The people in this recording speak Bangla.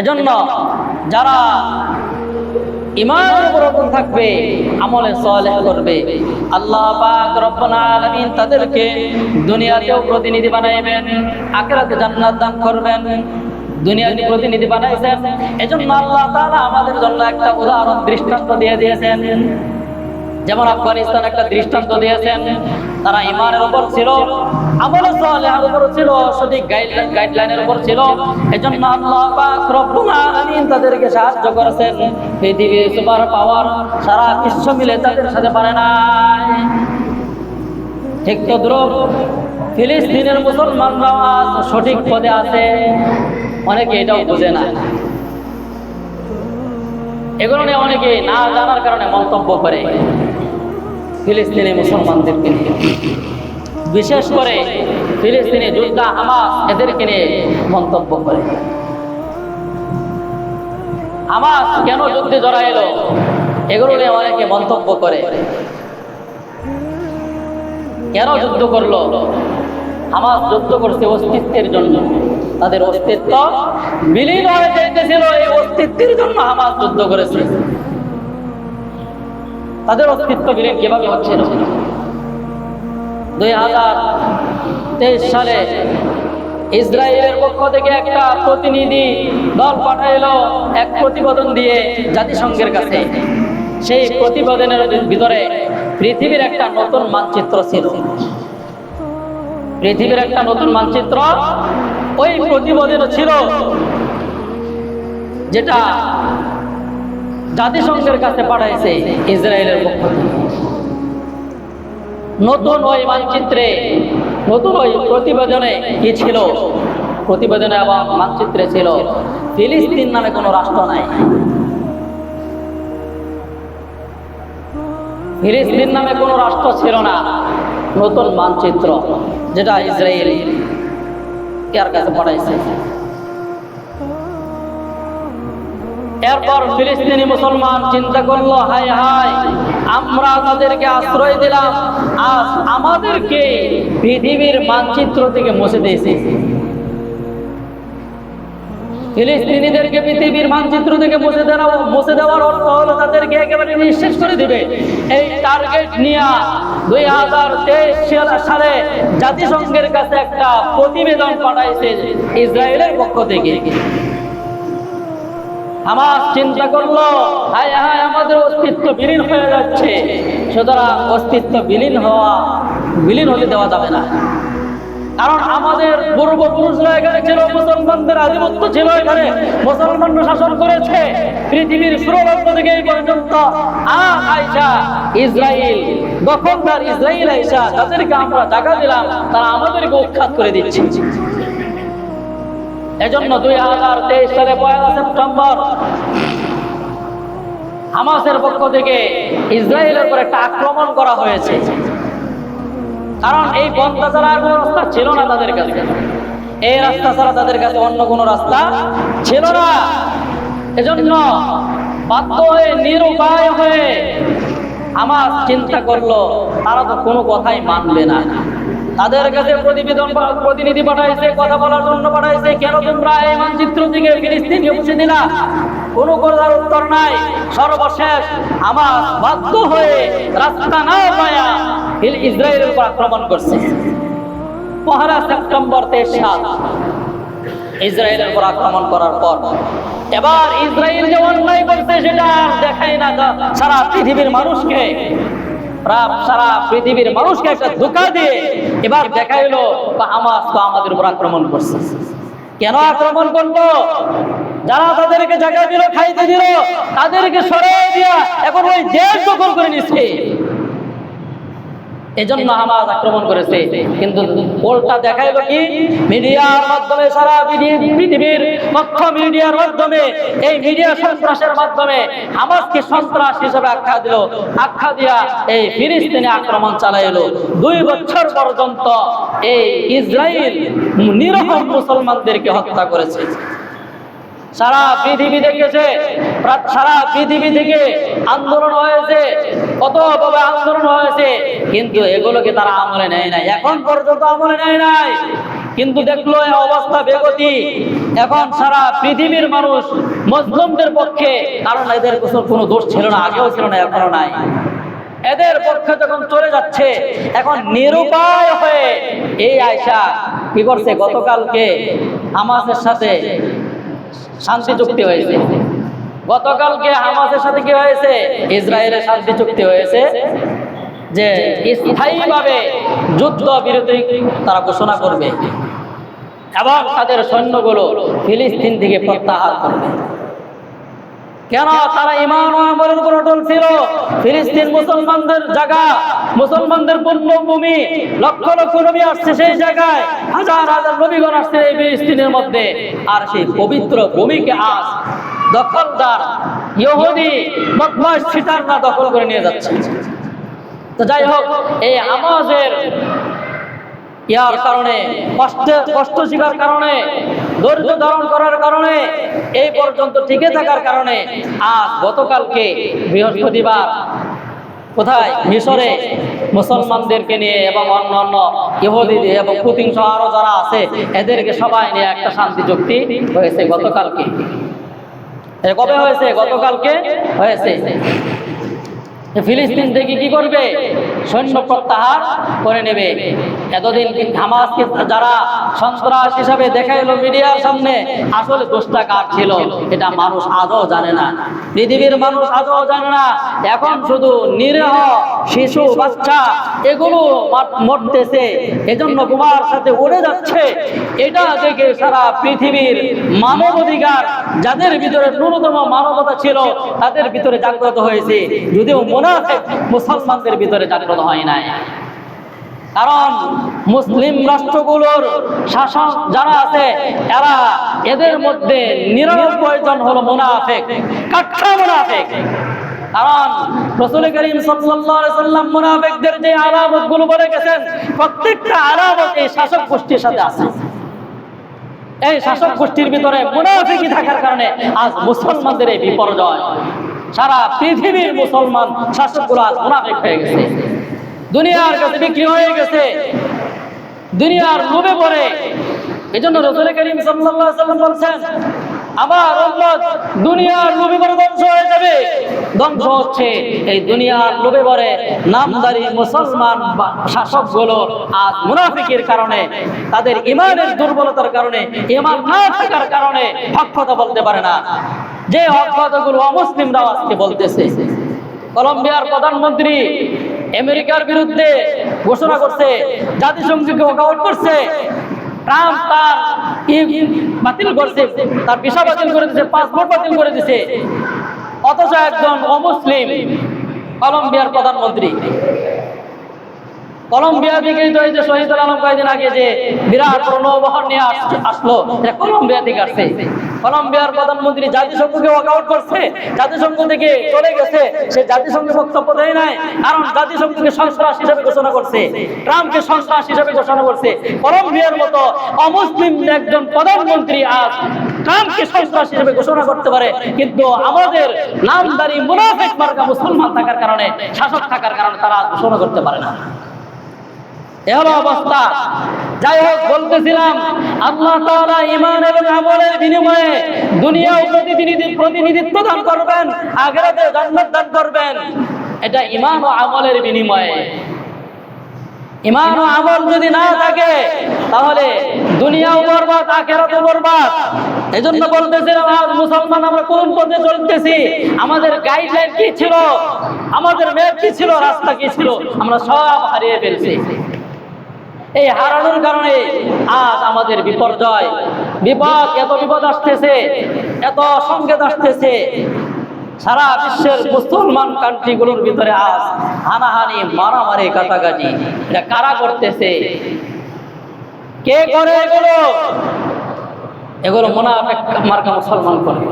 এজন্য যারা ইমান থাকবে, আমলে সালেহ করবে। আল্লাহ পাক রব্বুল তাদেরকে দুনিয়াতেও প্রতিনিধি বানাইবেন, আখেরাতে জান্নাত দান করবেন। দুনিয়াতে প্রতিনিধি বানাইছেন। এজন্য আল্লাহ তাআলা আমাদের জন্য একটা উদাহরণ দৃষ্টান্ত দিয়ে দিয়েছেন। যেমন আফগানিস্তান একটা দৃষ্টান্ত দিয়েছেন, তারা ইমানের উপর ছিল সঠিক ফিলিস্তিনের মুসলমানরাও আজ সঠিক পদে আছে। অনেকে এটাও বোঝে না। এগুলো নিয়ে অনেকে না জানার কারণে মন্তব্য করে। ফিলিস্তিনি মুসলমানদেরকে নিয়ে। বিশেষ করে ফিলিস্তিনি যোদ্ধা হামাস এদেরকে নিয়ে মন্তব্য করে। হামাস কেন যুদ্ধে জড়া এলো? এগুলো নিয়ে অনেকে মন্তব্য করে। কেন যুদ্ধ করল? হামাস যুদ্ধ করছে অস্তিত্বের জন্য। তাদের অস্তিত্ব বিলীন হয়ে যাইতেছিল এই অস্তিত্বের জন্য হামাস যুদ্ধ করেছে। তাদের অস্তিত্ব বিলীন কীভাবে হচ্ছিল দুই হাজার তেইশ সালে ইসরায়েলের পক্ষ থেকে একটা প্রতিনিধি দল পাঠাইলো এক প্রতিবেদন দিয়ে জাতিসংঘের কাছে। সেই প্রতিবেদনের ভিতরে পৃথিবীর একটা নতুন মানচিত্র ছিল। পৃথিবীর একটা নতুন মানচিত্র ওই প্রতিবেদনও ছিল, যেটা জাতিসংঘের কাছে পাঠাইছে ইসরায়েলের পক্ষ নতুন ওই মানচিত্রে, নতুন ওই প্রতিবেদনে কি ছিল? প্রতিবেদনে এবং মানচিত্রে ছিল, ফিলিস্তিন নামে কোনো রাষ্ট্র নাই। ফিলিস্তিন নামে কোনো রাষ্ট্র ছিল না, নতুন মানচিত্র, যেটা ইসরায়েল এর কাছে পাঠাইছে। এরপর ফিলিস্তিনি মুসলমান চিন্তা করল, হায় হায়, আমরা তাদেরকে আশ্রয় দিলাম, আজ আমাদেরকে পৃথিবীর মানচিত্র থেকে মুছে দিয়েছে। ফিলিস্তিনিদেরকে পৃথিবীর মানচিত্র থেকে মুছে দেওয়া, মুছে দেওয়ার অর্থ হলো তাদেরকে একেবারে নিঃশেষ করে দিবে। এই টার্গেট নিয়ে দুই হাজার তেইশ সালে জাতিসংঘের কাছে একটা প্রতিবেদন পাঠাইছে ইসরায়েলের পক্ষ থেকে। আমার চিন্তা করল, হায় হায়, আমাদের অস্তিত্ব বিলীন হয়ে যাচ্ছে। সুতরাং অস্তিত্ব বিলীন হওয়া, বিলীন হতে দেওয়া যাবে না। কারণ আমাদের পূর্বপুরুষরা এখানে ছিল, মুসলমানদের আধিপত্য ছিল এখানে। মুসলমানরা শাসন করেছে। পৃথিবীর সুরবর্গ থেকে এই পর্যন্ত। আইসা ইসরায়েল দখলদার ইসরায়েল আইসা তাদেরকে আমরা টাকা দিলাম, তারা আমাদেরকে উৎখাত করে দিচ্ছে। এজন্য দুই হাজার তেইশ সালে পয়লা সেপ্টেম্বর হামাসের পক্ষ থেকে ইসরায়েলের উপর একটা আক্রমণ করা হয়েছে। কারণ এই পন্থা ছাড়া আর কোনো রাস্তা ছিল না তাদের কাছে। এই রাস্তা ছাড়া তাদের কাছে অন্য কোনো রাস্তা ছিল না। এজন্য বাধ্য হয়ে, নিরুপায় হয়ে আমার চিন্তা করল, তারা তো কোনো কথাই মানবে না। তাদের কাছে প্রতিবেদন প্রতিনিধি পাঠাইছে, কথা বলার জন্য পাঠাইছে। কেন তোমরা এই মানচিত্র থেকে ফিলিস্তিনকে মুছে দিলা কোনো কথার উত্তর নাই। সর্বশেষ আমার বাধ্য হয়ে রাস্তা না পায়া ইসরায়েলের উপর আক্রমণ করছে। পহেলা সেপ্টেম্বর তেইশ সাল ইসরায়েলের উপর আক্রমণ করার পর। এবার ইসরায়েল যে অন্যায় করছে সেটা দেখাই না সারা পৃথিবীর মানুষকে সারা পৃথিবীর মানুষকে ধোকা দিয়ে এবার তো আমাদের করছে। কেন যারা তাদেরকে জায়গা দিল, খাইতে দিল, তাদেরকে সরাই দিয়া এখন ওই দেশ দখল করে নিচ্ছে। এজন্য হামাজ আক্রমণ করেছে। কিন্তু উল্টা দেখাইলো কি? মিডিয়ার মাধ্যমে সারা পৃথিবীর পক্ষ মিডিয়ার মাধ্যমে, এই মিডিয়া সন্ত্রাসের মাধ্যমে হামাজকে সন্ত্রাস হিসেবে আখ্যা দিল। আখ্যা দিয়া এই ফিলিস্তিনে আক্রমণ চালাইলো। দুই বছর পর্যন্ত এই ইসরায়েল নিরহম মুসলমানদেরকে হত্যা করেছে। সারা পৃথিবী দেখেছে সারা পৃথিবী থেকে আন্দোলন হয়েছে। কতভাবে আন্দোলন হয়েছে। কিন্তু এগুলোকে তারা আমলে নেয় নাই। এখন পর্যন্ত আমলে নেয় নাই। কিন্তু দেখল এই অবস্থা বেগতি। এখন সারা পৃথিবীর মানুষ মুসলিমদের পক্ষে, কারণ এদের কোনো দোষ ছিল না, আগেও ছিল না, এখনও নাই। এদের পক্ষে যখন চলে যাচ্ছে, এখন নিরুপায় হয়ে এই আয়সা কি করছে? গতকালকে আমাদের সাথে শান্তি চুক্তি হয়েছে। গতকালকে হামাসের সাথে কি হয়েছে? ইসরায়েলের শান্তি চুক্তি হয়েছে যে স্থায়ীভাবে যুদ্ধ বিরতি তারা ঘোষণা করবে এবং তাদের সৈন্যগুলো ফিলিস্তিন থেকে প্রত্যাহার করবে। কেন? তারা ইমান আমলের উপর অটল ছিল। ফিলিস্তিন মুসলমানদের জায়গা, মুসলমানদের পূর্ণভূমি, লক্ষ লক্ষ নবী আসছে সেই জায়গায়, হাজার হাজার নবীগণ আসছে এই ফিলিস্তিনের মধ্যে। আর সেই পবিত্র ভূমিকে আজ দখলদার, ইহুদি, বদমাশ, ছিটাররা দখল করে নিয়ে যাচ্ছে। তো যাই হোক, এই আমাজের ইয়ার কারণে, কষ্ট কষ্ট শিকার কারণে, ধৈর্য ধারণ করার কারণে, এই পর্যন্ত টিকে থাকার কারণে আজ গতকালকে বৃহস্পতিবার কোথায়? মিশরে মুসলমানদেরকে নিয়ে এবং অন্য অন্য ইহুদি এবং পুতিন সহ আরও যারা আছে, এদেরকে সবাই নিয়ে একটা শান্তি চুক্তি হয়েছে গতকালকে। কবে হয়েছে? গতকালকে হয়েছে। ফিলিস্তিন থেকে কি করবে? সৈন্য প্রত্যাহার করে নেবে। এতদিন হামাসকে যারা সন্ত্রাস হিসাবে দেখাইলো মিডিয়ার সামনে, আসলে দোষটা কার ছিল? এটা মানুষ আজও জানে না। পৃথিবীর মানুষ আজও জানে না। এখন শুধু নিরীহ, শিশু, বাচ্চা, এগুলো মার- মরতেছে। এজন্য বোমার সাথে উড়ে যাচ্ছে। এটা দেখে সারা পৃথিবীর মানব অধিকার, যাদের ভিতরে ন্যূনতম মানবতা ছিল, তাদের ভিতরে জাগ্রত হয়েছে। যদিও মুসলমানদের ভিতরে জাগ্রত হয় নাই। কারণ মুসলিম রাষ্ট্রগুলোর শাসক যারা আছে, এরা এদের মধ্যে নিরানব্বই জন হলো মুনাফেক, কাঠা মুনাফেক। কারণ এই শাসক গোষ্ঠীর এই শাসক গোষ্ঠীর ভিতরে মুনাফিকি থাকার কারণে আজ মুসলমানদের এই বিপর্যয়। সারা পৃথিবীর মুসলমান আজ মুনাফিক হয়ে গেছে। দুনিয়ার কাছে বিক্রি হয়ে গেছে। দুনিয়ার লোভে পড়ে। এই জন্য রসুল করিম সাল্লাম বলছেন উম্মত দুনিয়ার লোভে পড়ে ধ্বংস হয়ে যাবে। ধ্বংস হচ্ছে এই দুনিয়ার লোভে পড়ে নামদারি মুসলমান শাসকগুলো আজ মুনাফিকের কারণে, তাদের ইমানের দুর্বলতার কারণে ইমান না থাকার কারণে হক বলতে পারে না। যে কথাগুলো অমুসলিমরাও আজকে বলতেছে। কলম্বিয়ার প্রধানমন্ত্রী আমেরিকার বিরুদ্ধে ঘোষণা করছে, জাতিসংঘকে ওয়াকআউট করছে। ট্রাম্প তার বাতিল করছে, তার ভিসা বাতিল করে দিছে, পাসপোর্ট বাতিল করে দিছে। অথচ একজন অমুসলিম কলম্বিয়ার প্রধানমন্ত্রী। কলম্বিয়া থেকে তো এই যে শহীদ আলম কয়েকদিন আগে যে বিরাট বড় নৌবহর নিয়ে আস- আসলো, এটা কলম্বিয়া থেকে আসছে। কলম্বিয়ার প্রধানমন্ত্রী জাতিসংঘকে ওয়াকআউট করছে, জাতিসংঘ থেকে চলে গেছে, সে জাতিসংঘে বক্তব্য দেয় নাই, কারণ জাতিসংঘকে সন্ত্রাস হিসেবে ঘোষণা করছে, ট্রাম্পকে সন্ত্রাস হিসেবে ঘোষণা করছে, কলম্বিয়ার মতো অমুসলিম একজন প্রধানমন্ত্রী আজ ট্রাম্পকে সন্ত্রাস হিসেবে ঘোষণা করতে পারে, কিন্তু আমাদের নামদারি মুনাফেক মার্কা মুসলমান থাকার কারণে, শাসক থাকার কারণে তারা ঘোষণা করতে পারে না। এ অবস্থা। যাই হোক, বলতেছিলাম আমলের বিনিময়ে দুনিয়া প্রতিনিধি প্রতিনিধিত্ব করবেন, আখিরাতে করবেন। এটা আমলের বিনিময়ে। ইমান আমল যদি না থাকে, তাহলে দুনিয়াও বরবাদ আখেরাতও বরবাদ। এজন্য বলতেছিলাম, আজ মুসলমান আমরা কোন পথে চলতেছি? আমাদের গাইডলাইন কি ছিল? আমাদের ম্যাপ কি ছিল? রাস্তা কি ছিল? আমরা সব হারিয়ে ফেলছি। এই হারানোর কারণে আজ আমাদের বিপর্যয়। বিপদ, এত বিপদ আসতেছে, এত সংকেত আসতেছে। সারা বিশ্বের মুসলমান কান্ট্রিগুলোর ভিতরে আজ হানাহানি, মারামারি, কাটাকাটি। এটা কারা করতেছে? কে করে এগুলো? এগুলো মোনাফেক মার্কা মুসলমান করে।